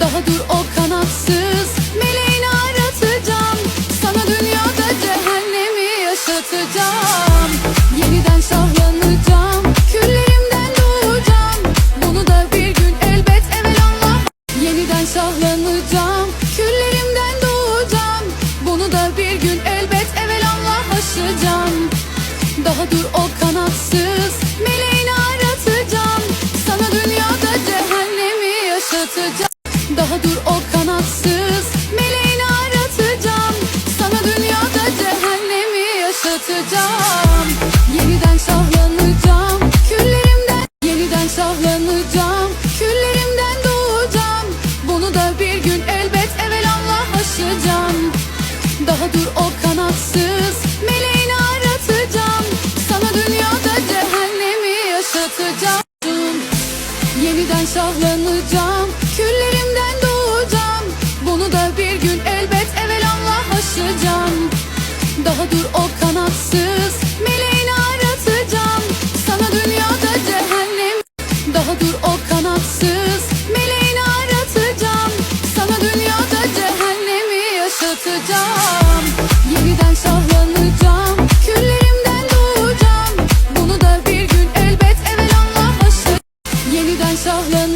Daha dur o kanatsız. Meleğini yaşatacağım Yeniden şahlanacağım Küllerimden Yeniden şahlanacağım Küllerimden doğacağım. Bunu da bir gün elbet evelallah aşacağım. Daha dur o kanatsız Meleğini aratacağım. Sana dünyada cehennemi yaşatacağım. Yeniden şahlanacağım Küllerimden doğacağım. Bunu da bir gün elbet evelallah aşacağım. Daha dur o kanatsız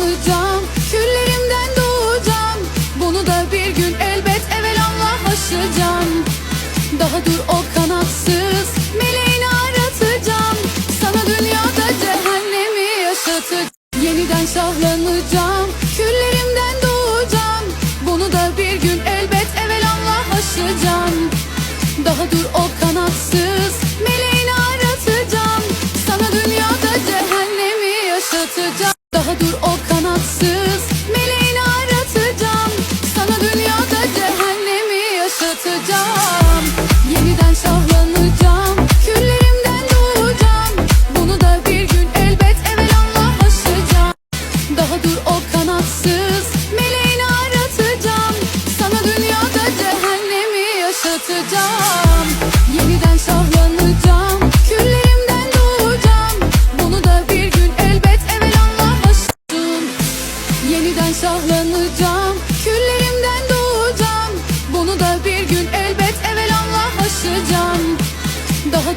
şahlanacağım Küllerimden doğacağım. Bunu da bir gün elbet evelallah aşacağım. Daha dur o kanatsız Meleğini aratacağım. Sana dünyada cehennemi yaşatacağım. Yeniden şahlanacağım Küllerimden doğacağım. Bunu da bir gün elbet evelallah aşacağım. Daha dur o kanatsız Meleğini aratacağım. Sana dünyada cehennemi yaşatacağım dur o kanatsız Meleğini aratacağım. Sana dünyada cehennemi yaşatacağım. Yeniden şahlanacağım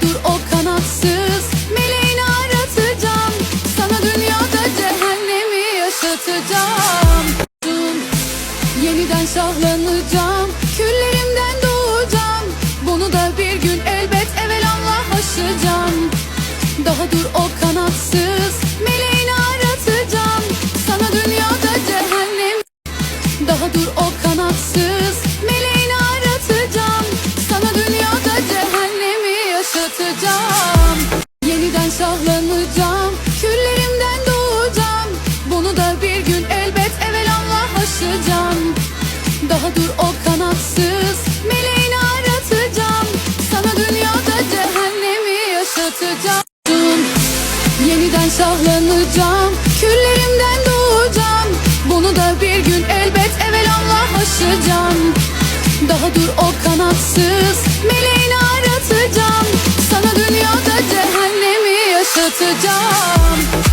Dur o kanatsız aşacağım Daha dur o kanatsız Meleğini aratacağım. Sana dünyada cehennemi yaşatacağım. Yeniden şahlanacağım Küllerimden doğacağım. Bunu da bir gün elbet evelallah aşacağım. Daha dur o kanatsız Meleğini aratacağım. Sana dünyada cehennemi yaşatacağım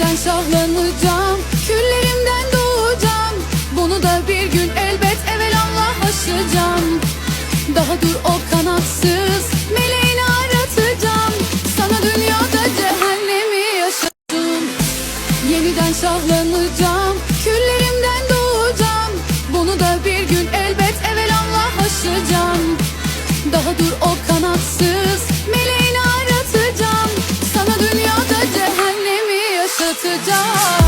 Senden şahlanacağım Küllerimden doğacağım. Bunu da bir gün elbet evelallah aşacağım. Daha dur o kanatsız Meleğini aratacağım. Sana dünyada cehennemi yaşadım Yeniden şahlanacağım Küllerimden doğacağım. Bunu da bir gün to die